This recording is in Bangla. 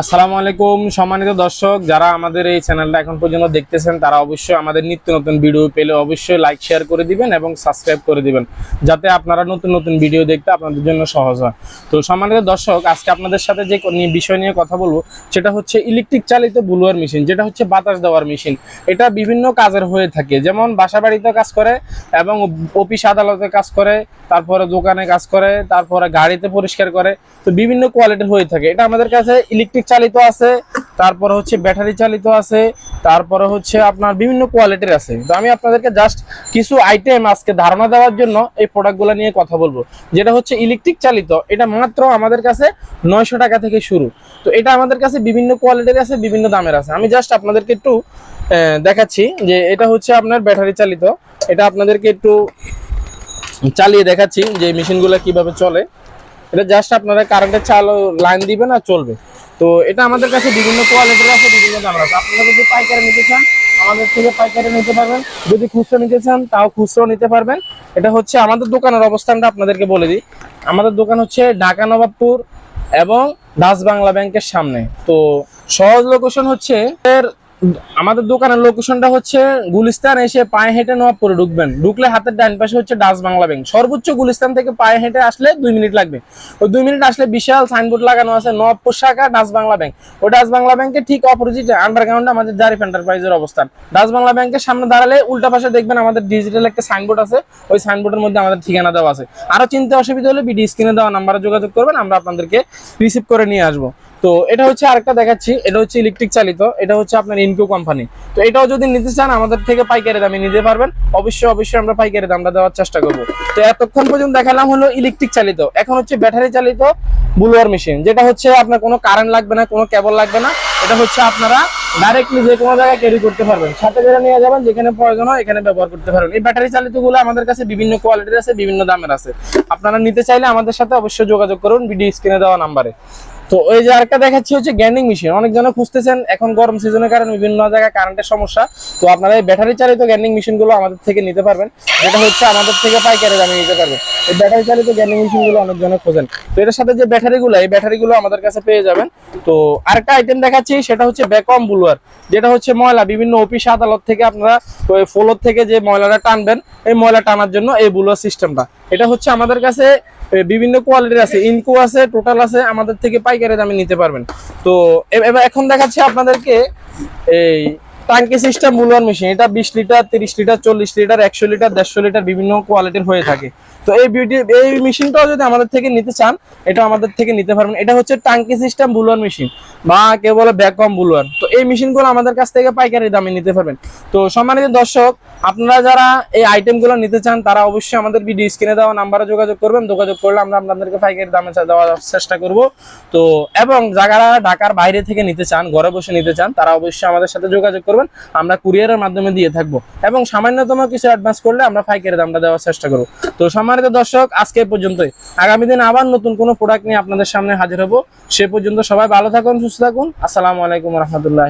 আসসালামু আলাইকুম সম্মানিত দর্শক, যারা আমাদের এই চ্যানেলটা এখন পর্যন্ত দেখতেছেন, তারা অবশ্যই আমাদের নিত্য নতুন ভিডিও পেলে অবশ্যই লাইক শেয়ার করে দিবেন এবং সাবস্ক্রাইব করে দিবেন, যাতে আপনারা নতুন নতুন ভিডিও দেখতে আপনাদের জন্য সহজ হয়। তো সম্মানিত দর্শক, আজকে আপনাদের সাথে যে বিষয় নিয়ে কথা বলব, সেটা হচ্ছে ইলেকট্রিক চালিত ব্লুয়ার মেশিন, যেটা হচ্ছে বাতাস দেওয়ার মেশিন। এটা বিভিন্ন কাজের হয়ে থাকে, যেমন বাসা বাড়িতে কাজ করে এবং অফিস আদালতে কাজ করে, তারপরে দোকানে কাজ করে, তারপরে গাড়িতে পরিষ্কার করে, তো বিভিন্ন কোয়ালিটির হয়ে থাকে। এটা আমাদের কাছে ইলেকট্রিক চালিত আছে, তারপরে হচ্ছে ব্যাটারি চালিত আছে, তারপরে হচ্ছে আপনার বিভিন্ন কোয়ালিটির আছে। তো আমি আপনাদেরকে জাস্ট কিছু আইটেম আজকে ধারণা দেওয়ার জন্য এই প্রোডাক্টগুলো নিয়ে কথা বলব। যেটা হচ্ছে ইলেকট্রিক চালিত, এটা মাত্র আমাদের কাছে নয়শো টাকা থেকে শুরু। তো এটা আমাদের কাছে বিভিন্ন কোয়ালিটির আছে, বিভিন্ন দামের আছে। আমি জাস্ট আপনাদেরকে একটু দেখাচ্ছি যে এটা হচ্ছে আপনার ব্যাটারি চালিত। এটা আপনাদেরকে একটু চালিয়ে দেখাচ্ছি যে মেশিনগুলো কীভাবে চলে। এটা জাস্ট আপনারা কারেন্টের চাল লাইন দিবেন আর চলবে। তো এটা আমাদের কাছে বিভিন্ন কোয়ালিটির আছে, বিভিন্ন দাম আছে। আপনারা যদি পাইকারি নিতে চান, আমাদের থেকে পাইকারি নিতে পারবেন। যদি খুচরো নিতে চান, তাও খুচরো নিতে পারবেন। এটা হচ্ছে আমাদের দোকানের অবস্থানটা আপনাদেরকে বলে দিই। আমাদের দোকান হচ্ছে ঢাকা নবাবপুর এবং দাস বাংলা ব্যাংকের সামনে। তো সহজ লোকেশন হচ্ছে এর আমাদের দোকানের লোকেশনটা হচ্ছে গুলিস্তান, এসে পায়ে হেঁটে নবাবপুরে ঢুকবেন। ঢুকলে হাতের ডান পাশে হচ্ছে ডাচ বাংলা ব্যাংক। সর্বোচ্চ গুলিস্তান থেকে পায়ে হেঁটে আসলে দুই মিনিট লাগবে। ওই দুই মিনিট আসলে বিশাল সাইনবোর্ড লাগানো আছে নবাবপুর শাখা, ডাচ বাংলা ব্যাংক। ওই ডাচ বাংলা ব্যাংকের ঠিক অপোজিটে আন্ডারগ্রাউন্ডে আমাদের জারিফ এন্টারপ্রাইজের অবস্থান। ডাচ বাংলা ব্যাংকের সামনে দাঁড়ালে উল্টা পাশে দেখবেন আমাদের ডিজিটাল একটা সাইনবোর্ড আছে। ওই সাইনবোর্ডের মধ্যে আমাদের ঠিকানা দেওয়া আছে। আরও চিন্তা অসুবিধা হলে বিডি স্ক্রিনে দেওয়া নাম্বারে যোগাযোগ করবেন, আমরা আপনাদেরকে রিসিভ করে নিয়ে আসব। তো এটা হচ্ছে আরেকটা দেখাচ্ছি, এটা হচ্ছে ইলেকট্রিক চালিত, এটা হচ্ছে আপনার ইনকো কোম্পানি তো এটাও যদি নিতে চান, আমাদের থেকে পাইকারি দামে নিতে পারবেন। অবশ্যই অবশ্যই আমরা পাইকারি দামটা দেওয়ার চেষ্টা করব। তো এতক্ষণ পর্যন্ত দেখালাম হলো ইলেকট্রিক চালিত। এখন হচ্ছে ব্যাটারি চালিত বুলোয়ার মেশিন যেটা হচ্ছে আপনার কোনো কারেন্ট লাগবে না, কোনো কেবল লাগবে না। এটা হচ্ছে আপনারা ডাইরেক্টলি যে কোনো জায়গায় ক্যারি করতে পারবেন। সাথে করে নিয়ে যাবেন, যেখানে প্রয়োজন হয়, এখানে ব্যবহার করতে পারবেন। এই ব্যাটারি চালিতগুলো আমাদের কাছে বিভিন্ন কোয়ালিটির আছে, বিভিন্ন দামের আছে। আপনারা নিতে চাইলে আমাদের সাথে অবশ্যই যোগাযোগ করুন, ভিডিও স্ক্রিনে দেওয়া নাম্বারে তো ওই যে আরেকটা দেখাচ্ছি হচ্ছে গ্যান্ডিং মেশিন। অনেক জন খুঁজতেছেন, এখন গরম সিজনের কারণে বিভিন্ন জায়গায় কারেন্টের সমস্যা। তো আপনারা এই ব্যাটারি চালিত গ্যান্ডিং মেশিনগুলো আমাদের থেকে নিতে পারবেন। যেটা হচ্ছে আমাদের থেকে পাইকারি দামে নিতে পারবেন। এই ব্যাটারি চালিত গ্যান্ডিং মেশিনগুলো অনেক জনে খোঁজেন। তো এটার সাথে যে ব্যাটারি গুলো, এই ব্যাটারি গুলো আমাদের কাছে পেয়ে যাবেন। তো আরেকটা আইটেম দেখাচ্ছি, সেটা হচ্ছে ব্যাকওয়াম বুলুয়ার যেটা হচ্ছে ময়লা, বিভিন্ন অফিস আদালত থেকে আপনারা ওই ফ্লোর থেকে যে ময়লাটা টানবেন, এই ময়লা টানার জন্য এই বুলুয়ার সিস্টেমটা এটা হচ্ছে আমাদের কাছে বিভিন্ন কোয়ালিটির আছে। ইনকো আছে টোটাল আছে, আমাদের থেকে পাইকারি দামে নিতে পারবেন। তো এবার এখন দেখাচ্ছি আপনাদেরকে এই টাঙ্কি সিস্টেম বুলোয়ার মেশিন এটা বিশ লিটার, তিরিশ লিটার, চল্লিশ লিটার, একশো লিটার, দেড়শো লিটার বিভিন্ন কোয়ালিটির হয়ে থাকে। তো এই বিউটি এই মেশিনটাও যদি আমাদের থেকে নিতে চান এটা আমাদের থেকে নিতে পারবেন। এটা হচ্ছে টাঙ্কি সিস্টেম বুলোয়ার মেশিন। বা কেউ বলে ব্যাককম বুলোয়ার তো এই মেশিনগুলো আমাদের কাছ থেকে পাইকারি দামে নিতে পারবেন। তো সম্মানিত দর্শক, আপনারা যারা এই আইটেমগুলো নিতে চান, তারা অবশ্যই আমাদের ভিডিও স্ক্রিনে দেওয়া নাম্বারে যোগাযোগ করবেন। যোগাযোগ করলে আমরা আপনাদেরকে পাইকারি দামে দেওয়ার চেষ্টা করব। তো, এবং যারা ঢাকার বাইরে থেকে নিতে চান, ঘরে বসে নিতে চান, তারা অবশ্যই আমাদের সাথে যোগাযোগ করবেন। আমরা কুরিয়ারের মাধ্যমে দিয়ে থাকব। এবং সামান্যতম কিছু অ্যাডভান্স করলে আমরা পাইকারি দামটা দেওয়ার চেষ্টা করব। তো সম্মানিত দর্শক, আজকে পর্যন্ত পর্যন্তই। আগামী দিন আবার নতুন কোনো প্রোডাক্ট নিয়ে আপনাদের সামনে হাজির হব। সে পর্যন্ত সবাই ভালো থাকুন, সুস্থ থাকুন। আসসালামু আলাইকুম রহমতুল্লাহ